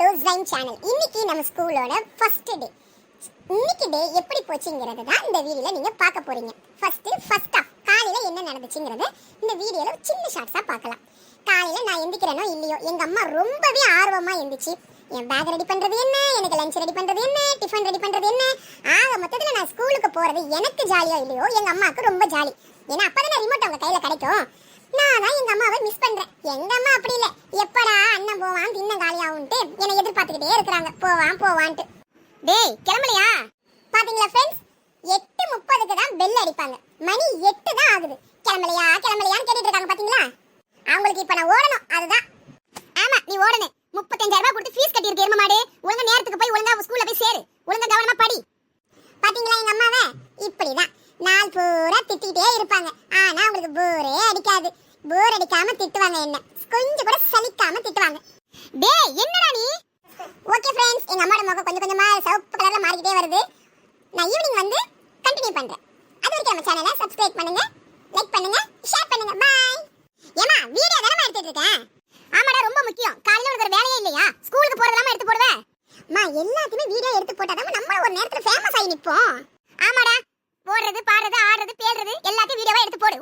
ஜைம் channel இன்னைக்கு நம்ம ஸ்கூலோட ஃபர்ஸ்ட் டே இன்னைக்கு டே எப்படி போச்சுங்கிறது தான் இந்த வீடியோல நீங்க பார்க்க போறீங்க. ஃபர்ஸ்ட் ஃபர்ஸ்ட் ஆஃப் காலையில என்ன நடந்துச்சுங்கிறது இந்த வீடியோல சின்ன ஷார்ட்ஸா பார்க்கலாம். காலையில நான் எந்திக்கிறேனோ இல்லையோ எங்க அம்மா ரொம்பவே ஆர்வமா எந்திச்சு என் பேக் ரெடி பண்றது என்ன? எனக்கு லஞ்ச் ரெடி பண்றது என்ன? டிஃபன் ரெடி பண்றது என்ன? ஆக மொத்தத்துல நான் ஸ்கூலுக்கு போறது எனக்கு ஜாலியாக இல்லையோ எங்க அம்மாவுக்கு ரொம்ப ஜாலி ஏன்னா அப்பதானே ரிமோட் அவங்க கையில கிடைக்கும். நான் தான் எங்க அம்மாவை மிஸ் பண்றேன். எங்க அம்மா அப்படி இல்லை. எப்படா போவான் இன்னும் காலியாகும்ட்டு என்னை எதிர்பார்த்துக்கிட்டே இருக்கிறாங்க. போவான் போவான்ட்டு. டேய் கிளம்பலையா? பாத்தீங்களா ஃப்ரெண்ட்ஸ் எட்டு முப்பதுக்கு தான் பெல் அடிப்பாங்க. மணி எட்டு தான் ஆகுது. கிளம்பலையா கிளம்பலையான்னு கேட்டுட்டு இருக்காங்க பாத்தீங்களா? அவங்களுக்கு இப்ப நான் ஓடணும். அதுதான். ஆமா நீ ஓடணும். முப்பத்தஞ்சாயிரம் ரூபாய் கொடுத்து ஃபீஸ் கட்டி இருக்க எரும மாடு. ஒழுங்கா நேரத்துக்கு போய் ஒழுங்கா ஸ்கூல்ல போய் சேரு. ஒழுங்கா கவனமா படி. பாத்தீங்களா எங்க அம்மாவை? இப்படிதான். நாள் பூரா திட்டிகிட்டே இருப்பாங்க. ஆனா அவங்களுக்கு போரே அடிக்காது. போர் அடிக்காம திட்டுவாங்க என்ன? கொஞ்சம் கூட சலிக்காம திட்டுவாங்க. டேய் என்னடா நீ? ஓகே ஃப்ரெண்ட்ஸ் எங்க அம்மாவோட முகம் கொஞ்சம் கொஞ்சமா சிவப்பு கலர்ல மாறிக்கிட்டே வருது. நான் ஈவினிங் வந்து கண்டினியூ பண்றேன். அது வரைக்கும் நம்ம சேனலை சப்ஸ்கிரைப் பண்ணுங்க லைக் பண்ணுங்க ஷேர் பண்ணுங்க. பாய் ஏமா வீடியோ தானே எடுத்துட்டு இருக்கேன் ஆமாடா ரொம்ப முக்கியம். காலையில உனக்கு ஒரு வேலையே இல்லையா? ஸ்கூலுக்கு போறதெல்லாம் எடுத்து போடுவேன் அம்மா எல்லாத்தையுமே வீடியோ எடுத்து போட்டாதான் நம்ம ஒரு நேரத்துல ஃபேமஸ் ஆகி நிப்போம். ஆமாடா ஓடுறது பாடுறது ஆடுறது பேடுறது எல்லாத்தையும் வீடியோவா எடுத்து போடு.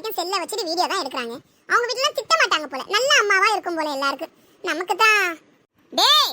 வரைக்கும் செல்ல வச்சுட்டு வீடியோ தான் எடுக்கிறாங்க. அவங்க வீட்டுல திட்ட மாட்டாங்க போல. நல்ல அம்மாவா இருக்கும் போல எல்லாருக்கும். நமக்கு தான் டேய்!